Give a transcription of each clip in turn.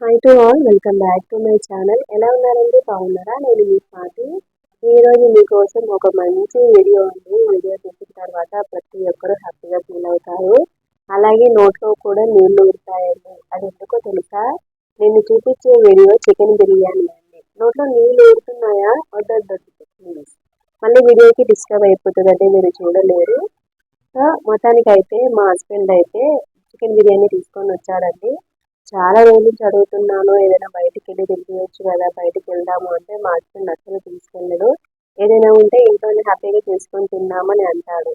Hi to all welcome back to my channel ఎలా ఉన్నారండి? బాగున్నారా? నేను మీ పాటి ఈరోజు మీకోసం ఒక మంచి వీడియో ఉంది వీడియో చూసిన తర్వాత ప్రతి ఒక్కరూ హ్యాపీగా ఫీల్ అవుతారు. అలాగే నోట్లో కూడా నీళ్ళు ఊరుతాయండి. అది ఎందుకో తెలుసా? నేను చూపించే వీడియో చికెన్ బిర్యానీ అండి. నోట్లో నీళ్ళు ఊరుతున్నాయా? వద్దొద్దు ప్లీజ్ మళ్ళీ వీడియోకి డిస్టర్బ్ అయిపోతుందంటే మీరు చూడలేరు. మొత్తానికి అయితే మా హస్బెండ్ అయితే చికెన్ బిర్యానీ తీసుకొని వచ్చాడండి. చాలా రోజుల నుంచి అడుగుతున్నాను ఏదైనా బయటికి వెళ్ళి తినిపించచ్చు కదా బయటికి వెళ్దాము అంటే మా హస్బెండ్ అసలు తీసుకెళ్ళడు. ఏదైనా ఉంటే ఇంట్లోనే హ్యాపీగా చేసుకొని తిందామని అంటాడు.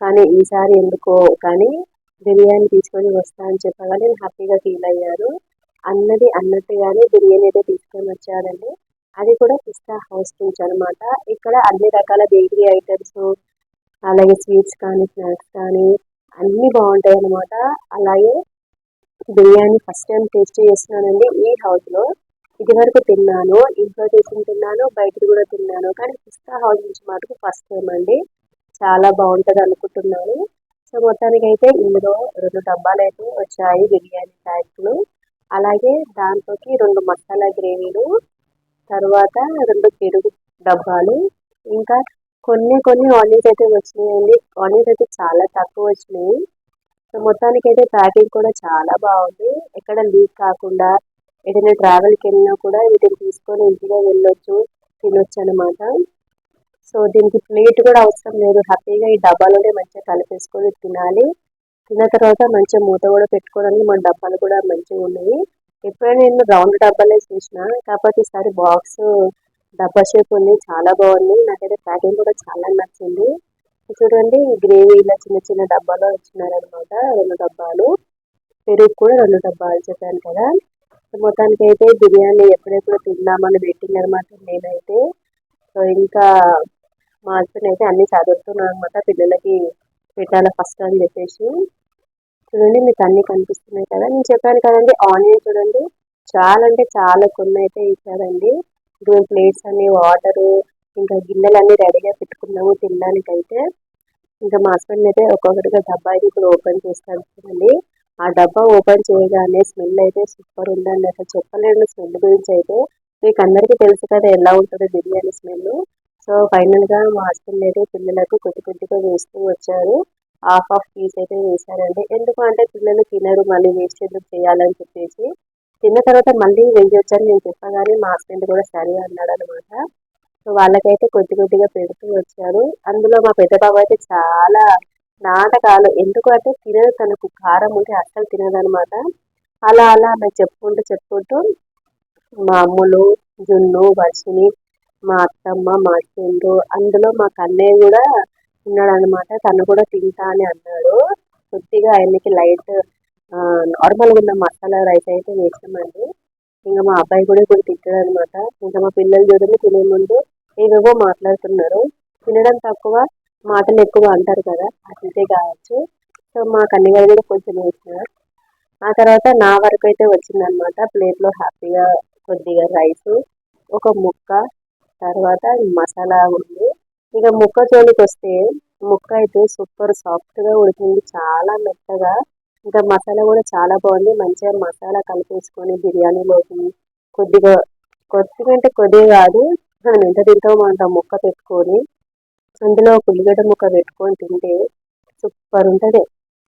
కానీ ఈసారి ఎందుకో కానీ బిర్యానీ తీసుకొని వస్తా అని చెప్పగా నేను హ్యాపీగా ఫీల్ అయ్యాను. అన్నది అన్నట్టుగానే బిర్యానీ అయితే తీసుకొని వచ్చాడండి. అది కూడా పిస్తా హౌస్ నుంచి అనమాట ఇక్కడ అన్ని రకాల బేకరీ ఐటమ్స్ అలాగే స్వీట్స్ కానీ స్నాక్స్ కానీ అన్నీ బాగుంటాయి అనమాట అలాగే బిర్యానీ ఫస్ట్ టైం టేస్ట్ చేస్తున్నానండి. ఈ హౌస్లో ఇది వరకు తిన్నాను ఇంట్లో చేసి తిన్నాను బయట కూడా తిన్నాను. కానీ పిస్తా హౌస్ నుంచి మటుకు ఫస్ట్ టైం అండి. చాలా బాగుంటుంది అనుకుంటున్నాను. సో మొత్తానికి అయితే ఇందులో రెండు డబ్బాలు అయితే వచ్చాయి బిర్యానీ ప్యాక్లు. అలాగే దాంట్లోకి రెండు మసాలా గ్రేవీలు తర్వాత రెండు పెరుగు డబ్బాలు. ఇంకా కొన్ని కొన్ని ఆనియన్స్ అయితే వచ్చినాయండి. ఆనియన్స్ అయితే చాలా తక్కువ వచ్చినాయి. సో మొత్తానికి అయితే ప్యాకింగ్ కూడా చాలా బాగుంది. ఎక్కడ లీక్ కాకుండా ఏదైనా ట్రావెల్కి వెళ్ళినా కూడా వీటిని తీసుకొని ఇంటిగా వెళ్ళొచ్చు తినొచ్చు అనమాట సో దీనికి ప్లేట్ కూడా అవసరం లేదు. హ్యాపీగా ఈ డబ్బాలోనే మంచిగా కలిపేసుకొని తినాలి. తిన్న తర్వాత మంచిగా మూత కూడా పెట్టుకోవడానికి మన డబ్బాలు కూడా మంచిగా ఉన్నాయి. ఎప్పుడైనా నేను రౌండ్ డబ్బాలే చూసిన కాకపోతే ఈసారి బాక్స్ డబ్బా షేప్ ఉంది చాలా బాగుంది. నాకైతే ప్యాకింగ్ కూడా చాలా నచ్చింది. చూడండి గ్రేవీ ఇలా చిన్న చిన్న డబ్బాలో ఇచ్చినారనమాట రెండు డబ్బాలు. పెరుగు కూడా రెండు డబ్బాలు చెప్పాను కదా. మొత్తానికి అయితే బిర్యానీ ఎప్పుడెప్పుడు తిందామని వెయిటింగ్ అనమాట నేనైతే. సో ఇంకా మా హస్బెండ్ అయితే అన్ని చదువుతున్నాను అనమాట పిల్లలకి పెట్టాలి ఫస్ట్ అని చెప్పేసి. చూడండి మీకు అన్ని కనిపిస్తున్నాయి కదా. నేను చెప్పాను కదండి ఆనియన్ చూడండి. చాలా అంటే చాలా కొన్ని అయితే ఇచ్చారండి. గ్రీన్ ప్లేట్స్ అన్ని వాటరు ఇంకా గిన్నెలన్నీ రెడీగా పెట్టుకున్నాము తినడానికి అయితే ఇంకా మా హస్బెండ్ అయితే ఒక్కొక్కటిగా డబ్బా అయితే ఇప్పుడు ఓపెన్ చేస్తాను చూడండి. ఆ డబ్బా ఓపెన్ చేయగానే స్మెల్ అయితే సూపర్ ఉందండి. అసలు చెప్పలేను స్మెల్ గురించి అయితే మీకు అందరికీ తెలుసు కదా ఎలా ఉంటుందో బిర్యానీ స్మెల్. సో ఫైనల్గా మా హస్బెండ్ అయితే పిల్లలకు కొద్ది కొద్దిగా వేస్తూ వచ్చారు. హాఫ్ ఆఫ్ పీస్ అయితే వేశారండి. ఎందుకు అంటే పిల్లలు తినరు మళ్ళీ వేస్ట్ ఎందుకు చేయాలని చెప్పేసి. తిన్న తర్వాత మళ్ళీ వేయొచ్చని నేను చెప్పగానే మా హస్బెండ్ కూడా సరే అన్నాడు అనమాట సో వాళ్ళకైతే కొద్ది కొద్దిగా పెడుతూ వచ్చారు. అందులో మా పెద్ద బాబు అయితే చాలా నాటకాలు ఎందుకు అంటే తినదు తనకు కారం ఉంటే అస్సలు తినదనమాట. అలా అలా ఆమె చెప్పుకుంటూ చెప్పుకుంటూ మా అమ్ములు జున్ను వర్షిని మా అత్తమ్మ మా చెల్లు అందులో మా కన్నయ్య కూడా ఉన్నాడు అనమాట తను కూడా తింటా అని అన్నాడు. కొద్దిగా ఆయనకి లైట్ నార్మల్గా ఉన్న మసాలా రైస్ అయితే వేసామండి ఇంకా మా అబ్బాయి కూడా ఇప్పుడు తింటాడు అనమాట ఇంకా మా పిల్లలు చూడండి తినే ముందు ఏవేవో మాట్లాడుతున్నారు. తినడం తక్కువ మాటలు ఎక్కువ అంటారు కదా అట్లయితే కావచ్చు. సో మా కన్నగారు కూడా కొంచెం వేసినారు ఆ తర్వాత నా వరకు అయితే వచ్చిందనమాట ప్లేట్లో హ్యాపీగా కొద్దిగా రైస్ ఒక ముక్క తర్వాత మసాలా ఉంది. ఇక ముక్క జోలికి వస్తే ముక్క అయితే సూపర్ సాఫ్ట్గా ఉడికింది. చాలా మెత్తగా. ఇంకా మసాలా కూడా చాలా బాగుంది. మంచిగా మసాలా కలిపేసుకొని బిర్యానీలోకి కొద్దిగా కొద్దిగా అంటే కొద్దిగా కాదు మనం ఎంత తింటామో అంత ముక్క పెట్టుకొని అందులో ఉల్లిగడ్డ ముక్క పెట్టుకొని తింటే సూపర్ ఉంటుంది.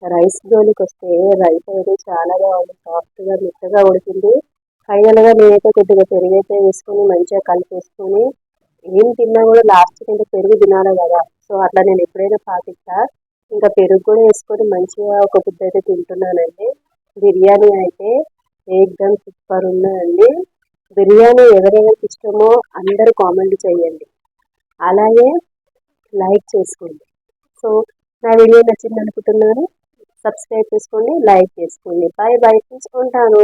రైస్ జోలికి వస్తే రైస్ అనేది చాలా బాగుంది. సాఫ్ట్గా మెత్తగా ఉడికింది. ఫైనల్గా నేనైతే కొద్దిగా పెరుగు అయితే వేసుకొని మంచిగా కలిపేసుకొని ఏం తిన్నా కూడా లాస్ట్ కింద పెరుగు తినాలి కదా. సో అట్లా నేను ఎప్పుడైనా పాటిస్తా. ఇంకా పెరుగు కూడా వేసుకొని మంచిగా ఒక బుద్ధ అయితే తింటున్నానండి. బిర్యానీ అయితే ఏకదమ్ సూపర్ ఉన్నదండి బిర్యానీ ఎవరెవరికి ఇష్టమో అందరూ కామెంట్ చేయండి. అలాగే లైక్ చేసుకోండి. సో నా వీడియో నచ్చింది అనుకుంటున్నాను సబ్స్క్రైబ్ చేసుకోండి లైక్ చేసుకోండి. బాయ్ బాయ్ తీసుకుంటాను